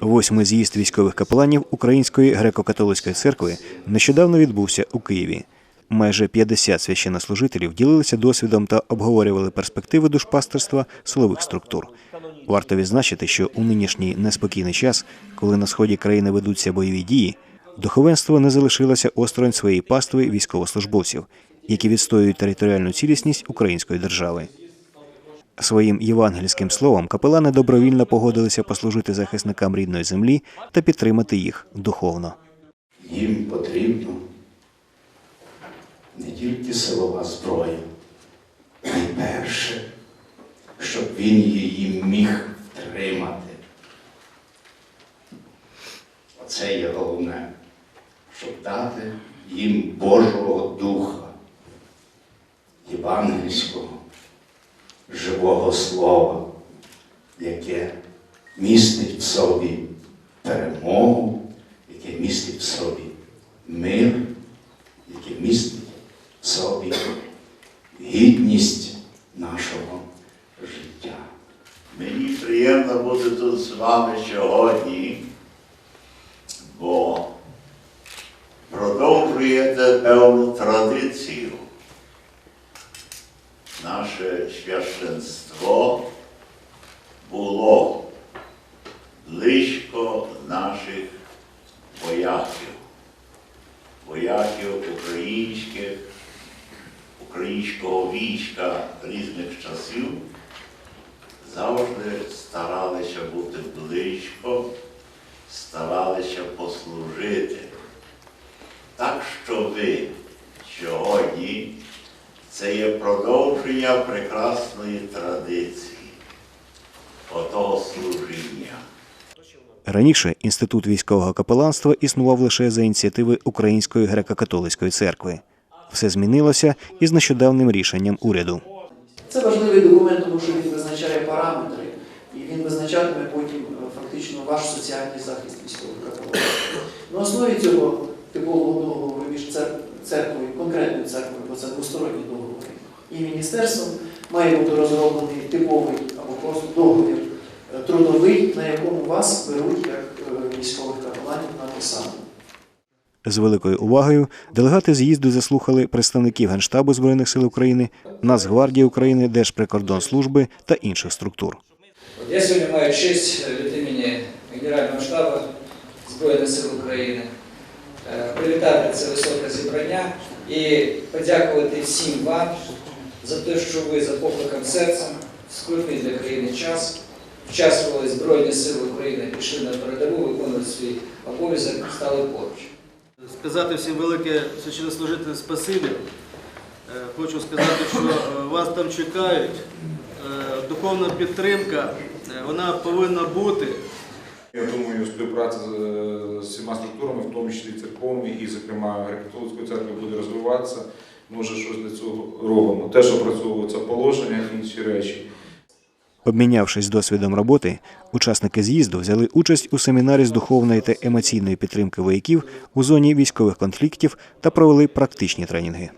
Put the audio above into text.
Восьмий з'їзд військових капеланів Української греко-католицької церкви нещодавно відбувся у Києві. Майже 50 священнослужителів ділилися досвідом та обговорювали перспективи душпастерства силових структур. Варто відзначити, що у нинішній неспокійний час, коли на сході країни ведуться бойові дії, духовенство не залишилося осторонь своєї пастви військовослужбовців, які відстоюють територіальну цілісність української держави. Своїм євангельським словом капелани добровільно погодилися послужити захисникам рідної землі та підтримати їх духовно. Їм потрібно не тільки силова зброя, найперше, щоб він її міг втримати. Оце є головне, щоб дати їм Божого Духа, євангельського, живого Слова, яке містить в собі перемогу, яке містить в собі мир, яке містить в собі гідність нашого життя. Мені приємно бути тут з вами сьогодні, бо продовжуєте певну традицію. Священство було близько наших вояків, вояків українських, українського війська різних часів завжди старалися бути близько, старалися послужити. Так що ви сьогодні це є продовження прекрасної традиції, отого служіння. Раніше інститут військового капеланства існував лише за ініціативи Української греко-католицької церкви. Все змінилося із нещодавним рішенням уряду. Це важливий документ, тому що він визначає параметри, і він визначатиме потім е, фактично ваш соціальний захист військових каталогів. На основі цього типового договору між церквою, конкретною церквою, бо це двосторонні договори, і міністерством має бути розроблений типовий або просто договір е, трудовий, на якому вас беруть як е, військових капеланів на посаду. З великою увагою делегати з'їзду заслухали представників Генштабу Збройних сил України, Нацгвардії України, Держприкордонслужби та інших структур. Я сьогодні маю честь е, від імені Генерального штабу Збройних сил України привітати це високе зібрання і подякувати всім вам за те, що ви за покликом серця в скрутний для країни час вчаствували Збройні Сили України, пішли на передову, виконували свій обов'язок, стали поруч. сказати всім велике священнослужитель спасибі. Е, Хочу сказати, що е, вас там чекають. Е, Духовна підтримка, вона повинна бути. Я думаю, співпраця з, з всіма структурами, в тому числі церковними, і, зокрема, греко-католицькою церквою буде розвиватися. Ми вже щось для цього робимо. Теж опрацьовуються положення, інші речі. Обмінявшись досвідом роботи, учасники з'їзду взяли участь у семінарі з духовної та емоційної підтримки вояків у зоні військових конфліктів та провели практичні тренінги.